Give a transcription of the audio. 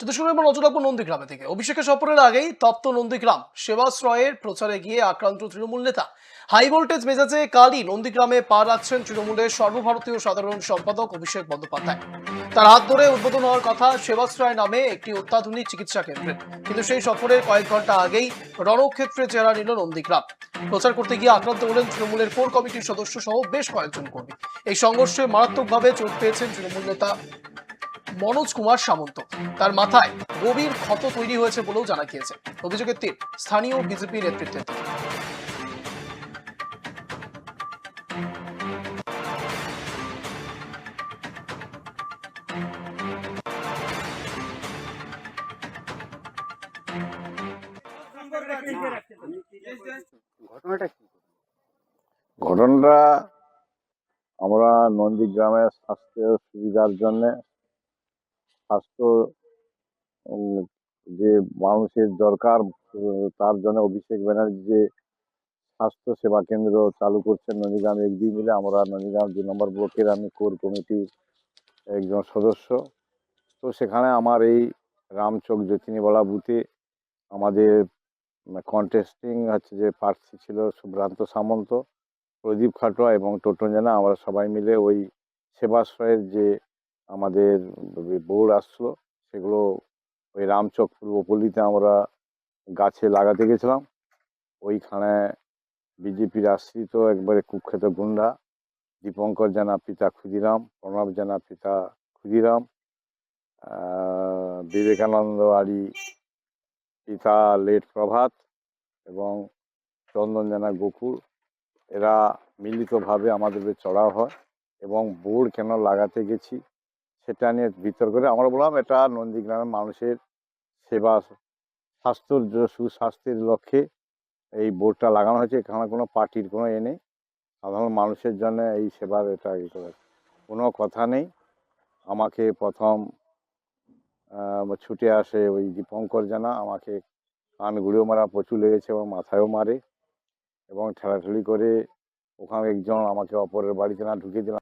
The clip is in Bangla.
যদি শুরু এবার নজর রাখব নন্দীগ্রামে থেকে অভিষেকের সফরের আগেই তপ্ত নন্দীগ্রাম। সেবাশ্রয়ের প্রচারে গিয়ে আক্রান্ত তৃণমূল নেতা। হাই ভোল্টেজ মেজাজে কালই নন্দীগ্রামে পা রাখছেন তৃণমূলের সর্বভারতীয় সাধারণ সম্পাদক অভিষেক বন্দ্যোপাধ্যায়। তার হাত ধরে উদ্বোধন হওয়ার কথা সেবাশ্রয় নামে একটি অত্যাধুনিক চিকিৎসা কেন্দ্রের কিন্তু সেই সফরের কয়েক ঘণ্টা আগেই রণক্ষেত্রে চেহারা নিল নন্দীগ্রাম। প্রচার করতে গিয়ে আক্রান্ত হলেন তৃণমূলের কোর কমিটির সদস্য সহ বেশ কয়েকজন কর্মী। এই সংঘর্ষে মারাত্মকভাবে চোট পেয়েছেন তৃণমূল নেতা মনোজ কুমার সামন্ত। তার মাথায় গভীর ক্ষত তৈরি হয়েছে বলেও জানা গিয়েছে। অভিযোগের তীর স্থানীয় বিজেপি নেতৃত্বের দিকে। ঘটনাটা আমরা নন্দীগ্রামের স্বাস্থ্য সুবিধার জন্য স্বাস্থ্য যে মানুষের দরকার তার জন্য অভিষেক ব্যানার্জি যে স্বাস্থ্য সেবা কেন্দ্র চালু করছেন নন্দীগ্রাম একদিন মিলে, আমরা নন্দীগ্রাম দুই নম্বর ব্লকের আমি কোর কমিটির একজন সদস্য। তো সেখানে আমার এই রামচক যতীনিবালা বুথে আমাদের কন্টেস্টিং হচ্ছে যে প্রার্থী ছিল সুভ্রান্ত সামন্ত, প্রদীপ খাটোয়া এবং টোটন জানা, আমরা সবাই মিলে ওই সেবাশ্রয়ের যে আমাদের বোর্ড আসলো সেগুলো ওই রামচক পূর্বপল্লীতে আমরা গাছে লাগাতে গেছিলাম। ওইখানে বিজেপির আশ্রিত একবারে কুখ্যাত গুন্ডা, দীপঙ্কর জানা পিতা ক্ষুদিরাম, প্রণব জানা পিতা ক্ষুদিরাম বিবেকানন্দ আলী পিতা লেট প্রভাত এবং চন্দন জানা গোকুল, এরা মিলিতভাবে আমাদের চড়াও হয় এবং বোর্ড কেন লাগাতে গেছি সেটা নিয়ে বিতর্ক করে আমরা বললাম, এটা নন্দীগ্রামের মানুষের সেবা স্বাস্থ্যর সুস্বাস্থ্যের লক্ষ্যে এই বোর্ডটা লাগানো হয়েছে। এখানে কোনো পার্টির কোনো এ নেই। সাধারণ মানুষের জন্য এই সেবার এটা ইয়ে করা। কোনো কথা নেই। আমাকে প্রথম ছুটে আসে ওই দীপঙ্কর জানা। আমাকে কান গুঁড়িও মারা, প্রচুর লেগেছে এবং মাথায়ও মারে এবং ঠেলাঠেলি করে ওখানে একজন আমাকে অপরের বাড়িতে না ঢুকে দিলাম।